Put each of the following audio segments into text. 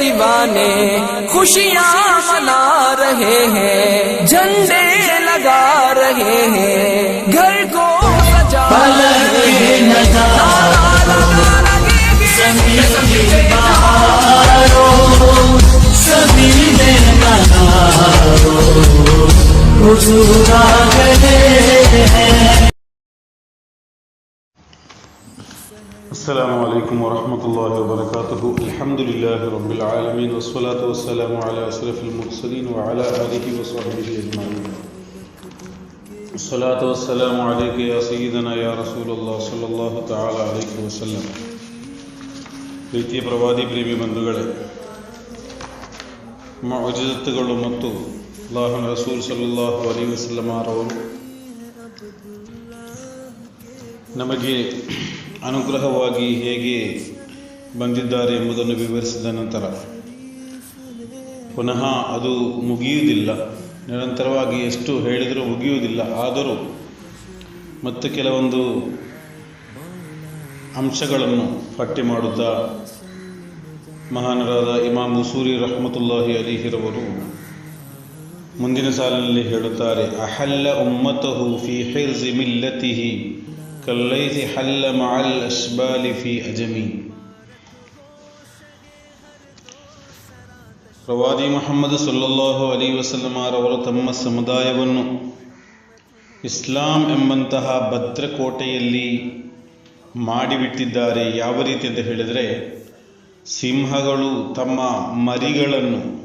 دیوانے خوشیاں منا رہے ہیں، جھنڈے لگا رہے ہیں، گھر کو سجا رہے ہیں۔ حضور آ گئے ہیں۔ السلام عليكم ورحمة الله وبركاته. الحمد لله رب العالمين والصلاة والسلام على أشرف المرسلين وعلى آله وصحبه أجمعين. الصلاة والسلام عليك يا سيدنا يا رسول الله صلى الله تعالى عليه وسلم. ಪ್ರೀತಿಯ ಪ್ರವಾದಿ ಪ್ರೇಮಿ ಬಂಧುಗಳೇ ಮಜದತ್ತುಗಳು ಮತ್ತು ಅಲ್ಲಾಹನ ರಸೂಲ್ ಸಲ್ಲಾಹು ಅಲಿ ವಸಲ್ಲಮಾರವರು ನಮಗೆ ಅನುಗ್ರಹವಾಗಿ ಹೇಗೆ ಬಂದಿದ್ದಾರೆ ಎಂಬುದನ್ನು ವಿವರಿಸಿದ ನಂತರ, ಪುನಃ ಅದು ಮುಗಿಯುವುದಿಲ್ಲ. ನಿರಂತರವಾಗಿ ಎಷ್ಟು ಹೇಳಿದರೂ ಮುಗಿಯುವುದಿಲ್ಲ. ಆದರೂ ಮತ್ತು ಕೆಲವೊಂದು ಅಂಶಗಳನ್ನು ಪಟ್ಟಿ ಮಾಡುತ್ತಾ ಮಹಾನರಾದ ಇಮಾಮ್ ಮುಸೂರಿ ರಹಮತುಲ್ಲಾಹಿ ಅಲಿಹಿರವರು ಮುಂದಿನ ಸಾಲಿನಲ್ಲಿ ಹೇಳುತ್ತಾರೆ, ಅಹಲ್ಲ ಉಮ್ಮತಹು ಫಿ ಹಿರ್ಜಿ ಮಿಲ್ಲತಿಹಿ ಕಲ್ಲೈತಿ ಹಲ್ಲ مع ಅಶ್ಬಾಲಿ في ಅಜಮಿ ಪ್ರವಾದಿ ಮೊಹಮ್ಮದ್ ಸಲ್ಲಲ್ಲಾಹು ಅಲಿ ವಸಲ್ಲಮಾರವರು ತಮ್ಮ ಸಮುದಾಯವನ್ನು ಇಸ್ಲಾಂ ಎಂಬಂತಹ ಭದ್ರಕೋಟೆಯಲ್ಲಿ ಮಾಡಿಬಿಟ್ಟಿದ್ದಾರೆ ಯಾವ ರೀತಿ ಅಂತ ಹೇಳಿದರೆ, ಸಿಂಹಗಳು ತಮ್ಮ ಮರಿಗಳನ್ನು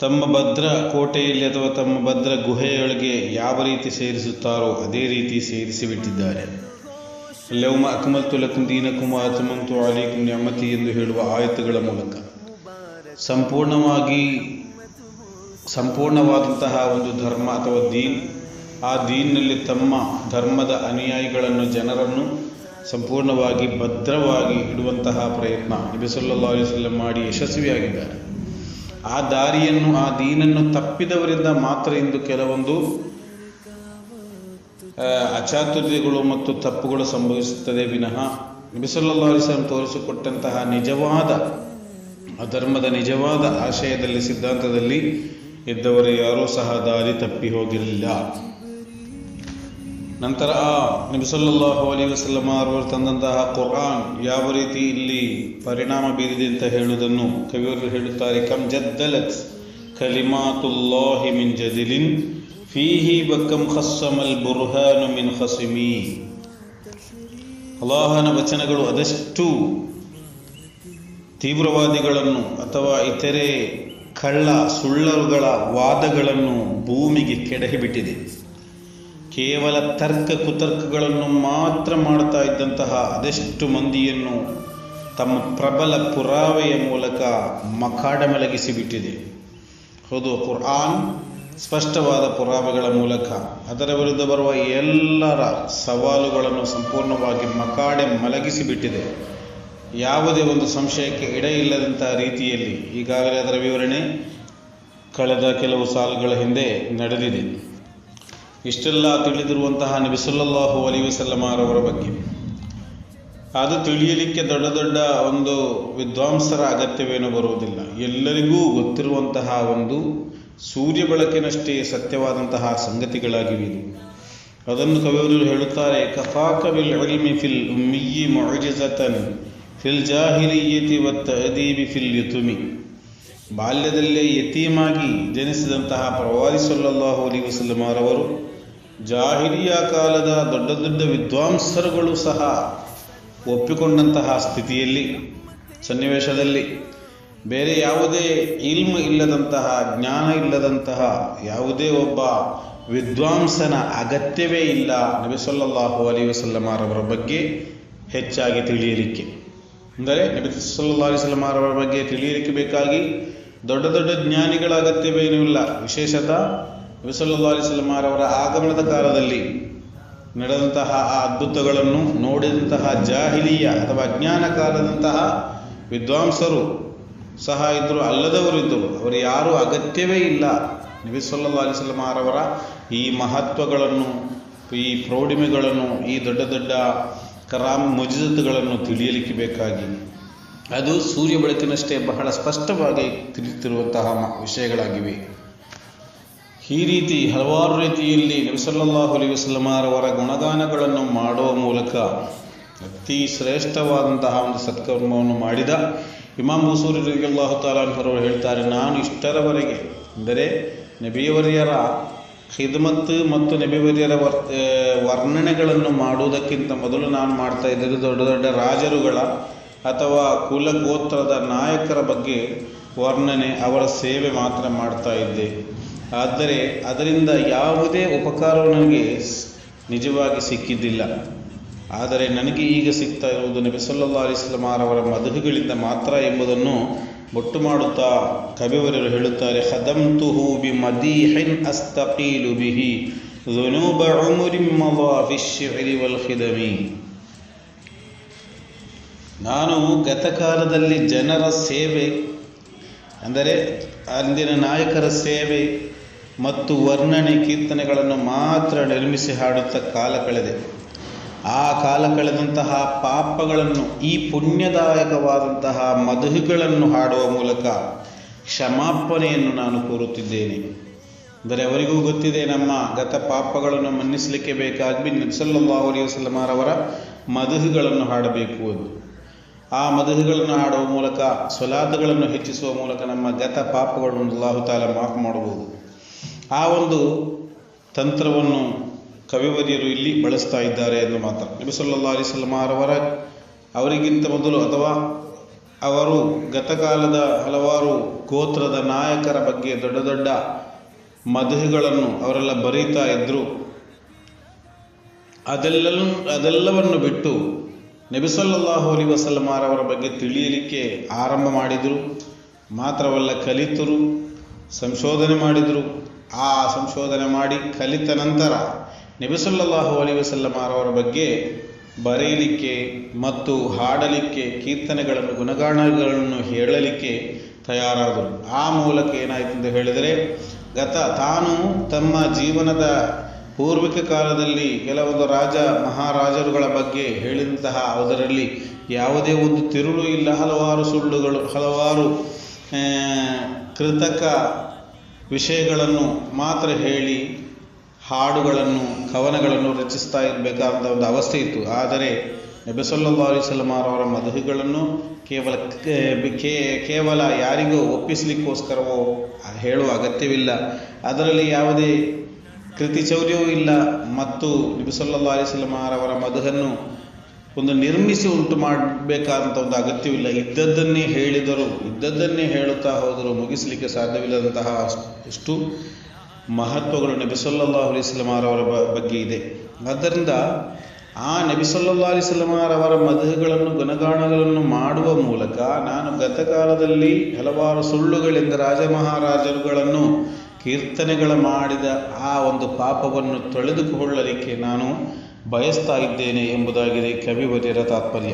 ತಮ್ಮ ಭದ್ರ ಕೋಟೆಯಲ್ಲಿ ಅಥವಾ ತಮ್ಮ ಭದ್ರ ಗುಹೆಯೊಳಗೆ ಯಾವ ರೀತಿ ಸೇರಿಸುತ್ತಾರೋ ಅದೇ ರೀತಿ ಸೇರಿಸಿಬಿಟ್ಟಿದ್ದಾರೆ ಲೌಮ ಅಕ್ಮಲ್ತು ಲಕುಂ ದೀನಕುಮ ಅತಮಂತು ಅಲಿಕುಂ ನ್ಯಾಮತಿ ಎಂದು ಹೇಳುವ ಆಯತುಗಳ ಮೂಲಕ. ಸಂಪೂರ್ಣವಾಗಿ ಸಂಪೂರ್ಣವಾದಂತಹ ಒಂದು ಧರ್ಮ ಅಥವಾ ದೀನ್, ಆ ದೀನ್ನಲ್ಲಿ ತಮ್ಮ ಧರ್ಮದ ಅನುಯಾಯಿಗಳನ್ನು ಜನರನ್ನು ಸಂಪೂರ್ಣವಾಗಿ ಭದ್ರವಾಗಿ ಇಡುವಂತಹ ಪ್ರಯತ್ನ ನಬಿ ಸಲ್ಲಲ್ಲಾಹು ಅಲೈಹಿ ವಸಲ್ಲಂ ಮಾಡಿ ಯಶಸ್ವಿಯಾಗಿದ್ದಾರೆ. ಆ ದಾರಿಯನ್ನು, ಆ ದೀನನ್ನು ತಪ್ಪಿದವರಿಂದ ಮಾತ್ರ ಇಂದು ಕೆಲವೊಂದು ಅಚಾತುರ್ಯಗಳು ಮತ್ತು ತಪ್ಪುಗಳು ಸಂಭವಿಸುತ್ತದೆ. ವಿನಃ ನಬಿಸಲ್ಲಾ ಅಲಿಸ್ಲಾಂ ತೋರಿಸಿಕೊಟ್ಟಂತಹ ನಿಜವಾದ, ಅಧರ್ಮದ ಧರ್ಮದ ನಿಜವಾದ ಆಶಯದಲ್ಲಿ, ಸಿದ್ಧಾಂತದಲ್ಲಿ ಇದ್ದವರು ಯಾರೂ ಸಹ ದಾರಿ ತಪ್ಪಿ ಹೋಗಿರಲಿಲ್ಲ ನಂತರ, ಆ ನಬಿಸಲ್ಲಾಹು ಅಲಿ ವಸಲ್ಲಮ ಅವರು ತಂದಂತಹ ಕುರ್ಆನ್ ಯಾವ ರೀತಿ ಇಲ್ಲಿ ಪರಿಣಾಮ ಬೀರಿದೆ ಅಂತ ಹೇಳುವುದನ್ನು ಕವಿಯವರು ಹೇಳುತ್ತಾರೆ, ಕಮ್ ಜದ್ದಲತ್ ಕಲಿಮಾತುಲ್ಲಾಹಿ ಮಿನ್ ಜದಿಲಿನ್, ಫೀಹಿ ಬಕಂ ಖಸ್ಸಮಲ್ ಬುರ್ಹಾನು ಮಿನ್ ಖಸಿಮಿ. ಅಲ್ಲಾಹನ ವಚನಗಳು ಅದಷ್ಟು ತೀವ್ರವಾದಿಗಳನ್ನು ಅಥವಾ ಇತರೆ ಕಳ್ಳ, ಸುಳ್ಳರುಗಳ ವಾದಗಳನ್ನು ಭೂಮಿಗೆ ಕೆಡಹಿಬಿಟ್ಟಿದೆ. ಕೇವಲ ತರ್ಕ ಕುತರ್ಕಗಳನ್ನು ಮಾತ್ರ ಮಾಡ್ತಾ ಇದ್ದಂತಹ ಅದೆಷ್ಟು ಮಂದಿಯನ್ನು ತಮ್ಮ ಪ್ರಬಲ ಪುರಾವೆಯ ಮೂಲಕ ಮಖಾಡ ಮಲಗಿಸಿಬಿಟ್ಟಿದೆ ಹೌದು, ಕುರ್ಆನ್ ಸ್ಪಷ್ಟವಾದ ಪುರಾವೆಗಳ ಮೂಲಕ. ಅದರ ವಿರುದ್ಧ ಬರುವ ಎಲ್ಲರ ಸವಾಲುಗಳನ್ನು ಸಂಪೂರ್ಣವಾಗಿ ಮಕಾಡೆ ಮಲಗಿಸಿಬಿಟ್ಟಿದೆ ಯಾವುದೇ ಒಂದು ಸಂಶಯಕ್ಕೆ ಎಡ ಇಲ್ಲದಂತಹ ರೀತಿಯಲ್ಲಿ ಈಗಾಗಲೇ ಅದರ ವಿವರಣೆ ಕಳೆದ ಕೆಲವು ಸಾಲುಗಳ ಹಿಂದೆ ನಡೆದಿದೆ. ಇಷ್ಟೆಲ್ಲ ತಿಳಿದಿರುವಂತಹ ನಬಿ ಸಲ್ಲಲ್ಲಾಹು ಅಲಿ ವಸಲ್ಲಮಾರವರ ಬಗ್ಗೆ. ಅದು ತಿಳಿಯಲಿಕ್ಕೆ ದೊಡ್ಡ ದೊಡ್ಡ ಒಂದು ವಿದ್ವಾಂಸರ ಅಗತ್ಯವೇನೂ ಬರುವುದಿಲ್ಲ. ಎಲ್ಲರಿಗೂ ಗೊತ್ತಿರುವಂತಹ ಒಂದು ಸೂರ್ಯ ಬೆಳಕಿನಷ್ಟೇ ಸತ್ಯವಾದಂತಹ ಸಂಗತಿಗಳಾಗಿವೆ ಇದು. ಅದನ್ನು ಕವಿಯವರು ಹೇಳುತ್ತಾರೆ, ಕಫಾಕ ವಿಲ್ಮಿ ಫಿಲ್ ಉಮ್ಮಿಯಿ ಮುಅಜಿಜತನ್ ಫಿಲ್ ಜಾಹಿರಿಯತಿ ವತ್ತ ಅದೀಬಿ ಫಿಲ್ ಯುತುಮಿ. ಬಾಲ್ಯದಲ್ಲೇ ಯತೀಮಾಗಿ ಜನಿಸಿದಂತಹ ಪ್ರವಾದಿ ಸಲ್ಲಾಹು ಅಲಿ ವಸಲ್ಲಮಾರವರು ಜಾಹಿರಿಯ ಕಾಲದ ದೊಡ್ಡ ದೊಡ್ಡ ವಿದ್ವಾಂಸರುಗಳು ಸಹ ಒಪ್ಪಿಕೊಂಡಂತಹ ಸ್ಥಿತಿಯಲ್ಲಿ, ಸನ್ನಿವೇಶದಲ್ಲಿ ಬೇರೆ ಯಾವುದೇ ಇಲ್ಮ್ ಇಲ್ಲದಂತಹ, ಜ್ಞಾನ ಇಲ್ಲದಂತಹ ಯಾವುದೇ ಒಬ್ಬ ವಿದ್ವಾಂಸನ ಅಗತ್ಯವೇ ಇಲ್ಲ ನಬಿ ಸಲ್ಲಲ್ಲಾಹು ಅಲಿ ವಸಲ್ಲಮಾರವರ ಬಗ್ಗೆ ಹೆಚ್ಚಾಗಿ ತಿಳಿಯಲಿಕ್ಕೆ. ಅಂದರೆ ನಬಿ ಸಲ್ಲಾ ಅಲಿಸ್ಲಮಾರವರ ಬಗ್ಗೆ ತಿಳಿಯಲಿಕ್ಕೆ ಬೇಕಾಗಿ ದೊಡ್ಡ ದೊಡ್ಡ ಜ್ಞಾನಿಗಳ ಅಗತ್ಯವೇನೂ ಇಲ್ಲ. ವಿಶೇಷತಃ ನಬಿ ಸಲ್ಲಾ ಅವರ ಆಗಮನದ ಕಾಲದಲ್ಲಿ ನಡೆದಂತಹ ಆ ಅದ್ಭುತಗಳನ್ನು ನೋಡಿದಂತಹ ಜಾಹಿಲಿಯ ಅಥವಾ ಅಜ್ಞಾನ ಕಾಲದಂತಹ ವಿದ್ವಾಂಸರು ಸಹ ಇದ್ದರು, ಅಲ್ಲದವರು ಇದ್ದರು. ಅವರು ಯಾರೂ ಅಗತ್ಯವೇ ಇಲ್ಲ ನಬಿ ಸಲ್ಲಾ ಅಲಿಸ್ಲಮಾರವರ ಈ ಮಹತ್ವಗಳನ್ನು, ಈ ಪ್ರೌಢಿಮೆಗಳನ್ನು, ಈ ದೊಡ್ಡ ದೊಡ್ಡ ಕರಾಮ್ ಮುಜಿದತ್ಗಳನ್ನು ತಿಳಿಯಲಿಕ್ಕೆ ಬೇಕಾಗಿ. ಅದು ಸೂರ್ಯ ಬೆಳಕಿನಷ್ಟೇ ಬಹಳ ಸ್ಪಷ್ಟವಾಗಿ ತಿಳಿಯುತ್ತಿರುವಂತಹ ವಿಷಯಗಳಾಗಿವೆ. ಈ ರೀತಿ ಹಲವಾರು ರೀತಿಯಲ್ಲಿ ನಬಿಸಲ್ಲಾಹು ಅಲಿ ವಸ್ಲಮಾರವರ ಗುಣಗಾನಗಳನ್ನು ಮಾಡುವ ಮೂಲಕ ಅತಿ ಶ್ರೇಷ್ಠವಾದಂತಹ ಒಂದು ಸತ್ಕರ್ಮವನ್ನು ಮಾಡಿದ ಇಮಾಮ್ ಮೂಸೂರಿ ರಲಿಯಲ್ಲಾಹು ತಾಲಾನ್ಹರವರು ಹೇಳ್ತಾರೆ, ನಾನು ಇಷ್ಟರವರೆಗೆ, ಅಂದರೆ ನಬಿಯವರ್ಯರ ಖಿದ್ಮತ್ ಮತ್ತು ನಬಿವರ್ಯರ ವರ್ ವರ್ಣನೆಗಳನ್ನು ಮಾಡುವುದಕ್ಕಿಂತ ಮೊದಲು ನಾನು ಮಾಡ್ತಾ ದೊಡ್ಡ ದೊಡ್ಡ ರಾಜರುಗಳ ಅಥವಾ ಕುಲಗೋತ್ರದ ನಾಯಕರ ಬಗ್ಗೆ ವರ್ಣನೆ, ಅವರ ಸೇವೆ ಮಾತ್ರ ಮಾಡ್ತಾ ಇದ್ದೆ. ಆದರೆ ಅದರಿಂದ ಯಾವುದೇ ಉಪಕಾರವು ನನಗೆ ಸ್- ನಿಜವಾಗಿ ಸಿಕ್ಕಿದ್ದಿಲ್ಲ ಆದರೆ ನನಗೆ ಈಗ ಸಿಗ್ತಾ ಇರುವುದು ನಬಿ ಸಲ್ಲಾ ಅಲಿಸ್ಲಮಾರವರ ಮಧುಗಳಿಂದ ಮಾತ್ರ ಎಂಬುದನ್ನು ಬೊಟ್ಟು ಮಾಡುತ್ತಾ ಕವಿವರರು ಹೇಳುತ್ತಾರೆ ಹದಂತುಹು ಬಿ ಮದೀಹಿನ್ ಅಸ್ತಕೀಲು ಬಿಹಿ ذنوب عمر مضى في الشعر والخدم ನಾನು ಗತಕಾಲದಲ್ಲಿ ಜನರ ಸೇವೆ ಅಂದರೆ ಅಂದಿನ ನಾಯಕರ ಸೇವೆ ಮತ್ತು ವರ್ಣನೆ ಕೀರ್ತನೆಗಳನ್ನು ಮಾತ್ರ ನಿರ್ಮಿಸಿ ಹಾಡುತ್ತಾ ಕಾಲ ಕಳೆದೆ. ಆ ಕಾಲ ಕಳೆದಂತಹ ಪಾಪಗಳನ್ನು, ಈ ಪುಣ್ಯದಾಯಕವಾದಂತಹ ಮಧುಗಳನ್ನು ಹಾಡುವ ಮೂಲಕ ಕ್ಷಮಾಪಣೆಯನ್ನು ನಾನು ಕೋರುತ್ತಿದ್ದೇನೆ. ಅಂದರೆ ಅವರಿಗೂ ಗೊತ್ತಿದೆ, ನಮ್ಮ ಗತ ಪಾಪಗಳನ್ನು ಮನ್ನಿಸಲಿಕ್ಕೆ ಬೇಕಾಗಿ ನಬ್ಸಲ್ಲಾಹು ಅಲೈಹಿ ವಸಲ್ಲಮರವರ ಮಧುಗಳನ್ನು ಹಾಡಬೇಕು ಎಂದು ಆ ಮಧುಗಳನ್ನು ಹಾಡುವ ಮೂಲಕ ಸ್ವಲಾದಗಳನ್ನು ಹೆಚ್ಚಿಸುವ ಮೂಲಕ ನಮ್ಮ ಗತ ಪಾಪಗಳನ್ನು ಅಲ್ಲಾಹು ತಾಲ ಮಾಫ್ ಮಾಡಬಹುದು ಆ ಒಂದು ತಂತ್ರವನ್ನು ಕವಿವರಿಯರು ಇಲ್ಲಿ ಬಳಸ್ತಾ ಇದ್ದಾರೆ ಎಂದು ಮಾತ್ರ. ನಬಿ ಅಲಿ ಅಲಿಸ್ಲಮಾರವರ ಅವರಿಗಿಂತ ಮೊದಲು ಅಥವಾ ಅವರು ಗತಕಾಲದ ಹಲವಾರು ಗೋತ್ರದ ನಾಯಕರ ಬಗ್ಗೆ ದೊಡ್ಡ ದೊಡ್ಡ ಮದುವೆಗಳನ್ನು ಅವರೆಲ್ಲ ಬರೀತಾ ಇದ್ದರು ಅದೆಲ್ಲ ಅದೆಲ್ಲವನ್ನು ಬಿಟ್ಟು ನಬಿಸಲ್ಲಾಹು ಅಲಿ ವಸಲ್ಮಾರವರ ಬಗ್ಗೆ ತಿಳಿಯಲಿಕ್ಕೆ ಆರಂಭ ಮಾಡಿದರು. ಮಾತ್ರವಲ್ಲ ಕಲಿತರು, ಸಂಶೋಧನೆ ಮಾಡಿದರು. ಆ ಸಂಶೋಧನೆ ಮಾಡಿ ಕಲಿತ ನಂತರ ನಬಿಸಲ್ಲಾಹು ಅಲಿ ವಸಲ್ಲಮಾರವರ ಬಗ್ಗೆ ಬರೆಯಲಿಕ್ಕೆ ಮತ್ತು ಹಾಡಲಿಕ್ಕೆ ಕೀರ್ತನೆಗಳನ್ನು, ಗುಣಗಾನಗಳನ್ನು ಹೇಳಲಿಕ್ಕೆ ತಯಾರಾದರು. ಆ ಮೂಲಕ ಏನಾಯಿತು ಎಂದು ಹೇಳಿದರೆ, ಗತ ತಾನು ತಮ್ಮ ಜೀವನದ ಪೂರ್ವಿಕ ಕಾಲದಲ್ಲಿ ಕೆಲವೊಂದು ರಾಜ ಮಹಾರಾಜರುಗಳ ಬಗ್ಗೆ ಹೇಳಿದಂತಹ ಅದರಲ್ಲಿ ಯಾವುದೇ ಒಂದು ತಿರುಳು ಇಲ್ಲ. ಹಲವಾರು ಸುಳ್ಳುಗಳು, ಹಲವಾರು ಕೃತಕ ವಿಷಯಗಳನ್ನು ಮಾತ್ರ ಹೇಳಿ ಹಾಡುಗಳನ್ನು, ಕವನಗಳನ್ನು ರಚಿಸ್ತಾ ಇರಬೇಕಾದ ಒಂದು ಅವಸ್ಥೆ ಇತ್ತು. ಆದರೆ ನಬಿಸಲ್ಲಾ ಅವರ ಮದುವೆಗಳನ್ನು ಕೇವಲ ಕೇವಲ ಯಾರಿಗೂ ಒಪ್ಪಿಸಲಿಕ್ಕೋಸ್ಕರವೋ ಹೇಳುವ ಅಗತ್ಯವಿಲ್ಲ. ಅದರಲ್ಲಿ ಯಾವುದೇ ಕೃತಿಚೌರ್ಯವೂ ಇಲ್ಲ. ಮತ್ತು ನಬಿಸಲ್ಲಾ ಅವರ ಮಧುವನ್ನು ಒಂದು ನಿರ್ಮಿಸಿ ಉಂಟು ಮಾಡಬೇಕಾದಂಥ ಒಂದು ಅಗತ್ಯವಿಲ್ಲ. ಇದ್ದದ್ದನ್ನೇ ಹೇಳಿದರು, ಇದ್ದದ್ದನ್ನೇ ಹೇಳುತ್ತಾ ಹೋದರೂ ಮುಗಿಸಲಿಕ್ಕೆ ಸಾಧ್ಯವಿಲ್ಲದಂತಹ ಎಷ್ಟು ಮಹತ್ವಗಳು ನಬಿಸಲ್ಲಾ ಅಲಿಸ್ಲಮಾರವರ ಬಗ್ಗೆ ಇದೆ. ಆದ್ದರಿಂದ ಆ ನಬಿಸಲ್ಲಾ ಅಲಿಸ್ಲಮಾರವರ ಮದುವೆಗಳನ್ನು ಗುಣಗಾನಗಳನ್ನು ಮಾಡುವ ಮೂಲಕ ನಾನು ಗತಕಾಲದಲ್ಲಿ ಹಲವಾರು ಸುಳ್ಳುಗಳಿಂದ ರಾಜ ಮಹಾರಾಜರುಗಳನ್ನು ಕೀರ್ತನೆಗಳ ಮಾಡಿದ ಆ ಒಂದು ಪಾಪವನ್ನು ತೊಳೆದುಕೊಳ್ಳಲಿಕ್ಕೆ ನಾನು ಬಯಸ್ತಾ ಇದ್ದೇನೆ ಎಂಬುದಾಗಿದೆ ಕವಿವರ್ಯರ ತಾತ್ಪರ್ಯ.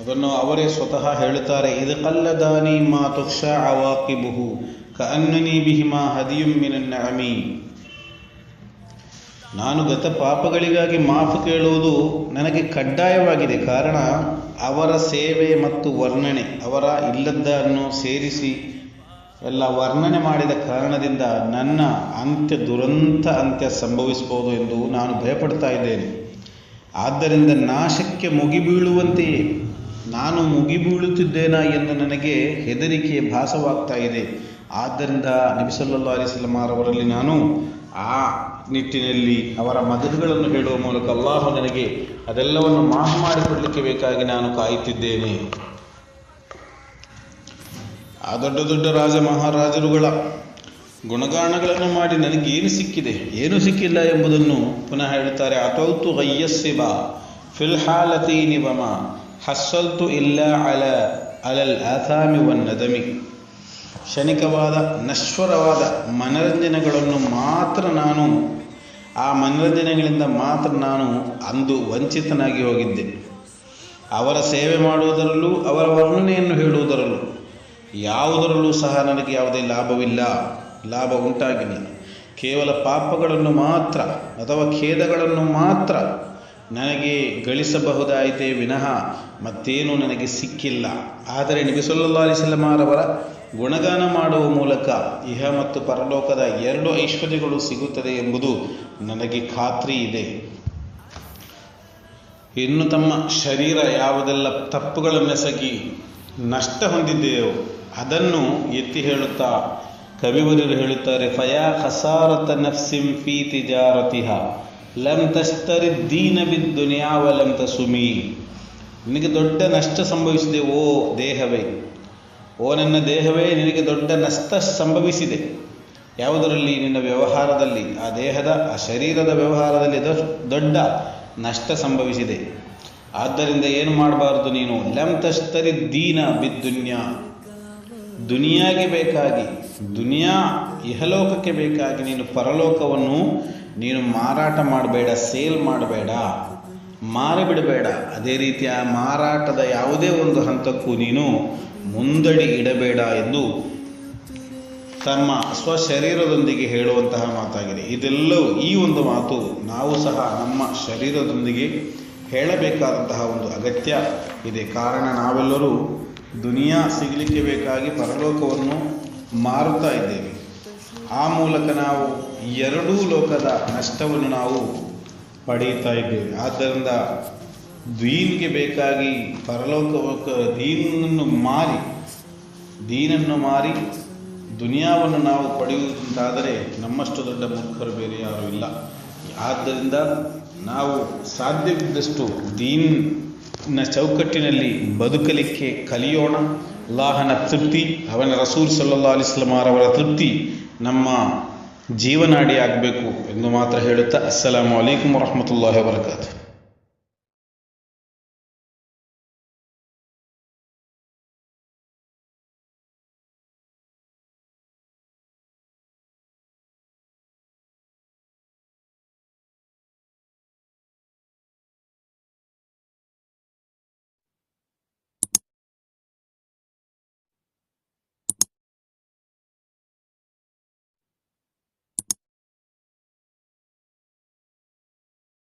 ಅದನ್ನು ಅವರೇ ಸ್ವತಃ ಹೇಳುತ್ತಾರೆ. ಇದು ಕಲ್ಲದಾನಿ ಮಾ ತುಕ್ಷ ಅವಾಕಿಬುಹು ಕನ್ನನಿ ಬಿಹಿಮಾ ಹದಿಯುಮ್ಮಿನನ್ನ ಅಮಿ ನಾನು ಗತ ಪಾಪಗಳಿಗಾಗಿ ಮಾಫು ಕೇಳುವುದು ನನಗೆ ಕಡ್ಡಾಯವಾಗಿದೆ. ಕಾರಣ ಅವರ ಸೇವೆ ಮತ್ತು ವರ್ಣನೆ, ಅವರ ಇಲ್ಲದ್ದನ್ನು ಸೇರಿಸಿ ಎಲ್ಲ ವರ್ಣನೆ ಮಾಡಿದ ಕಾರಣದಿಂದ ನನ್ನ ಅಂತ್ಯ ದುರಂತ ಅಂತ್ಯ ಸಂಭವಿಸಬಹುದು ಎಂದು ನಾನು ಭಯಪಡ್ತಾ ಇದ್ದೇನೆ. ಆದ್ದರಿಂದ ನಾಶಕ್ಕೆ ಮುಗಿಬೀಳುವಂತೆಯೇ ನಾನು ಮುಗಿಬೀಳುತ್ತಿದ್ದೇನಾ ಎಂದು ನನಗೆ ಹೆದರಿಕೆ ಭಾಸವಾಗ್ತಾ ಇದೆ. ಆದ್ದರಿಂದ ನಬಿಸಲ್ಲಾ ಅಲಿಸ್ಲಮಾರವರಲ್ಲಿ ನಾನು ಆ ನಿಟ್ಟಿನಲ್ಲಿ ಅವರ ಮದುವೆಗಳನ್ನು ಹೇಳುವ ಮೂಲಕ ಅಲ್ಲಾಹ ನನಗೆ ಅದೆಲ್ಲವನ್ನು ಮಾಫ್ ಮಾಡಿಕೊಡಲಿಕ್ಕೆ ಬೇಕಾಗಿ ನಾನು ಕಾಯುತ್ತಿದ್ದೇನೆ. ಆ ದೊಡ್ಡ ದೊಡ್ಡ ರಾಜ ಮಹಾರಾಜರುಗಳ ಗುಣಗಾನಗಳನ್ನು ಮಾಡಿ ನನಗೇನು ಸಿಕ್ಕಿದೆ? ಏನು ಸಿಕ್ಕಿಲ್ಲ ಎಂಬುದನ್ನು ಪುನಃ ಹೇಳುತ್ತಾರೆ, ಅತೌತು ಫಿಲ್ ಫಿಲ್ಹಾಲತಿ ನಿವಮ ಹಸ್ಸಲ್ತು ಇಲ್ಲ ಅಲ ಅಲಲ್ ಅಥಾಮಿ ವನ್ನದಮಿ ಕ್ಷಣಿಕವಾದ, ನಶ್ವರವಾದ ಮನರಂಜನೆಗಳನ್ನು ಮಾತ್ರ ನಾನು, ಆ ಮನರಂಜನೆಗಳಿಂದ ಮಾತ್ರ ನಾನು ಅಂದು ವಂಚಿತನಾಗಿ ಹೋಗಿದ್ದೆ. ಅವರ ಸೇವೆ ಮಾಡುವುದರಲ್ಲೂ ಅವರ ವರ್ಣನೆಯನ್ನು ಹೇಳುವುದರಲ್ಲೂ ಯಾವುದರಲ್ಲೂ ಸಹ ನನಗೆ ಯಾವುದೇ ಲಾಭವಿಲ್ಲ. ಲಾಭ ಉಂಟಾಗಿಲ್ಲ ಕೇವಲ ಪಾಪಗಳನ್ನು ಮಾತ್ರ ಅಥವಾ ಖೇದಗಳನ್ನು ಮಾತ್ರ ನನಗೆ ಗಳಿಸಬಹುದಾಯಿತೇ ವಿನಃ ಮತ್ತೇನೂ ನನಗೆ ಸಿಕ್ಕಿಲ್ಲ. ಆದರೆ ನಬಿ ಸಲ್ಲಾ ಅಲಿಸಲ್ಲಮಾರವರ ಗುಣಗಾನ ಮಾಡುವ ಮೂಲಕ ಇಹ ಮತ್ತು ಪರಲೋಕದ ಎರಡು ಐಶ್ವರ್ಯಗಳು ಸಿಗುತ್ತದೆ ಎಂಬುದು ನನಗೆ ಖಾತ್ರಿ ಇದೆ. ಇನ್ನು ತಮ್ಮ ಶರೀರ ಯಾವುದೆಲ್ಲ ತಪ್ಪುಗಳನ್ನೆಸಗಿ ನಷ್ಟ ಹೊಂದಿದೆಯೋ ಅದನ್ನು ಎತ್ತಿ ಹೇಳುತ್ತಾ ಕವಿವರ್ಯರು ಹೇಳುತ್ತಾರೆ, ಫಯಾ ಹಸಾರತ ನಫ್ಸಿಂ ಫೀ ತಿಜಾರತಿಹ, ಲಂ ತಸ್ತರಿ ದೀನ ಬಿದ್ದುನಿಯಾವ ಲಂ ತಸುಮಿ. ನಿನಗೆ ದೊಡ್ಡ ನಷ್ಟ ಸಂಭವಿಸಿದೆ, ಓ ದೇಹವೇ. ಓ ನನ್ನ ದೇಹವೇ, ನಿನಗೆ ದೊಡ್ಡ ನಷ್ಟ ಸಂಭವಿಸಿದೆ. ಯಾವುದರಲ್ಲಿ? ನಿನ್ನ ವ್ಯವಹಾರದಲ್ಲಿ. ಆ ದೇಹದ, ಆ ಶರೀರದ ವ್ಯವಹಾರದಲ್ಲಿ ದೊಡ್ಡ ನಷ್ಟ ಸಂಭವಿಸಿದೆ. ಆದ್ದರಿಂದ ಏನು ಮಾಡಬಾರದು ನೀನು? ಲಂ ತಸ್ತರಿ ದೀನ ಬಿದ್ದುನ್ಯಾ ದುನಿಯಾಗೆ ಬೇಕಾಗಿ, ದುನಿಯಾ ಇಹಲೋಕಕ್ಕೆ ಬೇಕಾಗಿ ನೀನು ಪರಲೋಕವನ್ನು ನೀನು ಮಾರಾಟ ಮಾಡಬೇಡ, ಸೇಲ್ ಮಾಡಬೇಡ, ಮಾರಿಬಿಡಬೇಡ. ಅದೇ ರೀತಿ ಆ ಮಾರಾಟದ ಯಾವುದೇ ಒಂದು ಹಂತಕ್ಕೂ ನೀನು ಮುಂದಡಿ ಇಡಬೇಡ ಎಂದು ತಮ್ಮ ಸ್ವಶರೀರದೊಂದಿಗೆ ಹೇಳುವಂತಹ ಮಾತಾಗಿದೆ. ಇದೆಲ್ಲವೂ ಈ ಒಂದು ಮಾತು ನಾವು ಸಹ ನಮ್ಮ ಶರೀರದೊಂದಿಗೆ ಹೇಳಬೇಕಾದಂತಹ ಒಂದು ಅಗತ್ಯ ಇದೆ. ಕಾರಣ ನಾವೆಲ್ಲರೂ ದುನಿಯಾ ಸಿಗಲಿಕ್ಕೆ ಬೇಕಾಗಿ ಪರಲೋಕವನ್ನು ಮಾರುತ್ತಾ ಇದ್ದೇವೆ. ಆ ಮೂಲಕ ನಾವು ಎರಡೂ ಲೋಕದ ನಷ್ಟವನ್ನು ನಾವು ಪಡೆಯುತ್ತಾ ಇದ್ದೇವೆ. ಆದ್ದರಿಂದ ದೀನ್ಗೆ ಬೇಕಾಗಿ ಪರಲೋಕ ದೀನನ್ನು ಮಾರಿ ದೀನನ್ನು ಮಾರಿ ದುನಿಯಾವನ್ನು ನಾವು ಪಡೆಯುವುದಂತಾದರೆ ನಮ್ಮಷ್ಟು ದೊಡ್ಡ ಮೂರ್ಖರು ಬೇರೆ ಯಾರೂ ಇಲ್ಲ. ಆದ್ದರಿಂದ ನಾವು ಸಾಧ್ಯವಿದ್ದಷ್ಟು ದೀನ್ನ ಚೌಕಟ್ಟಿನಲ್ಲಿ ಬದುಕಲಿಕ್ಕೆ ಕಲಿಯೋಣ. ಅಲ್ಲಾಹನ ತೃಪ್ತಿ, ಅವನ ರಸೂಲ್ ಸಲ್ಲಾ ಅಲಿಸ್ಲಮಾರವರ ತೃಪ್ತಿ ನಮ್ಮ ಜೀವನಾಡಿಯಾಗಬೇಕು ಎಂದು ಮಾತ್ರ ಹೇಳುತ್ತಾ, ಅಸ್ಸಲಾಮು ಅಲೈಕುಮ್ ವರಹಮತುಲ್ಲಾಹಿ ವಬರಕಾತು